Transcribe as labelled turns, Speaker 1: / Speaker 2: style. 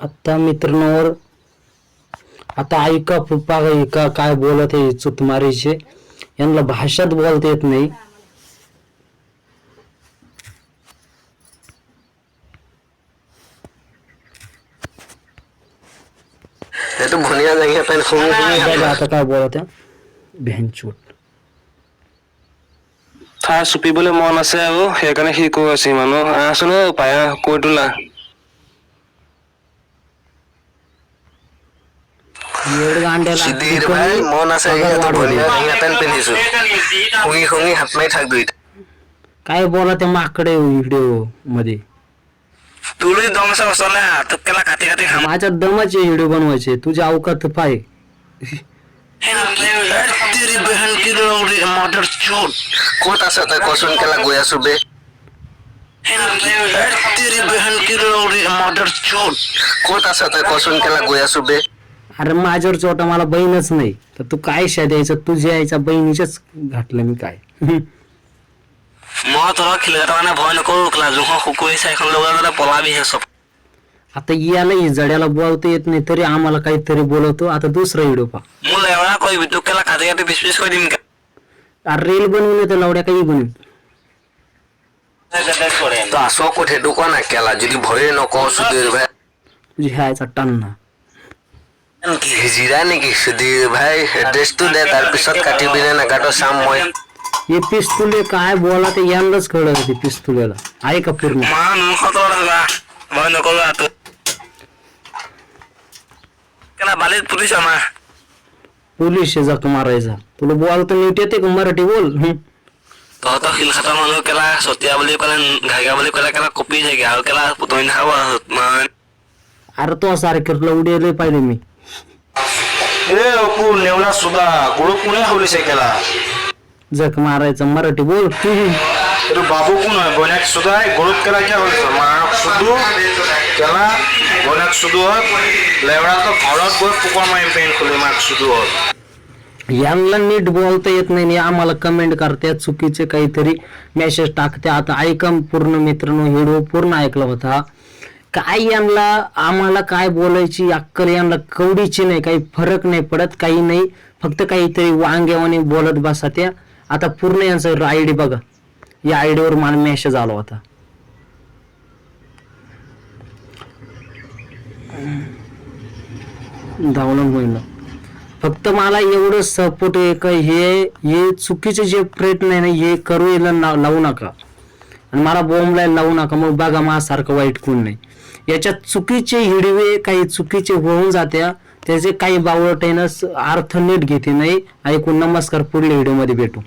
Speaker 1: आता मित्रांवर आता ऐका पप्पा ऐका काय बोलत आहे चुतमारीचे यांना भाषात बोलता येत नाही
Speaker 2: ये तो भुनिया जाएंगे अपन खून
Speaker 1: बघा आता काय बोलत आहे भ्यांचूट
Speaker 3: তাৰ চুপিবলৈ মন আছে আৰু সেইকাৰণে সি কৈ আছে মানুহ আহচোন ঐ পায়া কৈ তোলা
Speaker 1: एवढं गांड्याला
Speaker 2: সিদ্ধিৰ ভাই মন আছে
Speaker 1: पगार
Speaker 2: ইয়াতো
Speaker 1: वाढवली.
Speaker 2: ভুনিয়া জাঙিয়া পেণ্ট পিন্ধিছো শুঙি শুঙি হাত মাৰি থাক দুইটা
Speaker 1: काय बोला त्या माकडे व्हिडिओ मध्ये
Speaker 3: তোলৈ দম আছে ওচৰলৈ আহ তোক কেলা কাটি কাটি খাম
Speaker 1: माझ्या दमाचे व्हिडिओ बनवायचे तुझ्या अवकात पाय
Speaker 3: तेरी बहन की लौड़ी मर्डर चोट
Speaker 2: ক'ত আছ তই কচোন কেলা গৈ আছো বে
Speaker 3: तेरी बहन की लौड़ी मर्डर चोट
Speaker 2: ক'ত আছ তই কচোন কেলা গৈ আছো বে
Speaker 1: अरे माझ्यावर छोटा मला बहीणच नाही. तर तू काय द्यायचं तुझ्या यायचा बहिणीच्याच घातलं मी काय? आता याला जड्याला बोलता येत नाही तरी आम्हाला काहीतरी बोलवतो. आता दुसरा व्हिडिओ
Speaker 3: पा মোলৈ এৰা
Speaker 1: अरे बनवून येतो लावड्या काही बनवून.
Speaker 2: তো कुठे কোঠে ঢুকো केला কেলা भय नको নকও সুধীর ভাই
Speaker 1: तुझ्या ह्याचा टन्ना.
Speaker 2: হিজিৰা নেকি সুধীৰ ভাই এড্ৰেছটো দে তাৰপিছত কাটিবি নে নাকাটো চাম মই
Speaker 1: हे पिस्तुले काय बोला ते यांनाच कळत ते पिस्तुलेला आहे का पूर्ण
Speaker 3: মা মুখত থকা ভয় নকৰো আৰু তোক কেলা বালিত পুতিছ মা
Speaker 1: पोलीस जख मारायचा तुला बोलता नीट येते का मराठी बोल हं.
Speaker 3: তহঁতৰ শিলখাটা মানুহ কেলা চতিয়া বুলি ক'লে ঘাইগা বুলি ক'লে কেলা কপি থাকে আৰু কেলা পুতনি নাখাব আৰু
Speaker 1: अरे तो सारखे लवडे पाहिले मी
Speaker 4: ए अप्पू नेवला सुद्धा. गुळू कुणी हवलीसे केला
Speaker 1: जख मारायचा मराठी बोल तू
Speaker 4: अरे बाबू कोण आहे? बोन्याक सुद्धा आहे? गुळूत केला क्या हवलीस? माक सुधू केला? बोन्याक सुधू होत लेवडा तो घरात गৈ पुका मारी पेन खुली माक सुधू होत
Speaker 1: यांना नीट बोलता येत नाही आणि आम्हाला कमेंट करतात चुकीचे काहीतरी मेसेज टाकते आता ऐका पूर्ण मित्रांनो व्हिडिओ पूर्ण ऐकला होता. काय यांना आम्हाला काय बोलायची अक्कल यांना कवडीची नाही काही फरक नाही पडत काही नाही. फक्त काहीतरी वांग्यावाने बोलत बसा त्या. आता पूर्ण यांचा आयडी बघा. या आयडीवर मला मेसेज आला होता. धावलं होईल फक्त मला एवढं सपोर्ट आहे का हे हे चुकीचे जे प्रयत्न आहे ना हे करू याला ना- लावू नका. आणि मला बोंबला लावू नका मग बघा माझ्यासारखं वाईट कोण नाही. याच्यात चुकीचे हिडवे काही चुकीचे होऊन जात्या त्याचे काही बावळट आहे ना अर्थ नीट घेते नाही. ऐकून नमस्कार पुढल्या व्हिडिओमध्ये भेटू.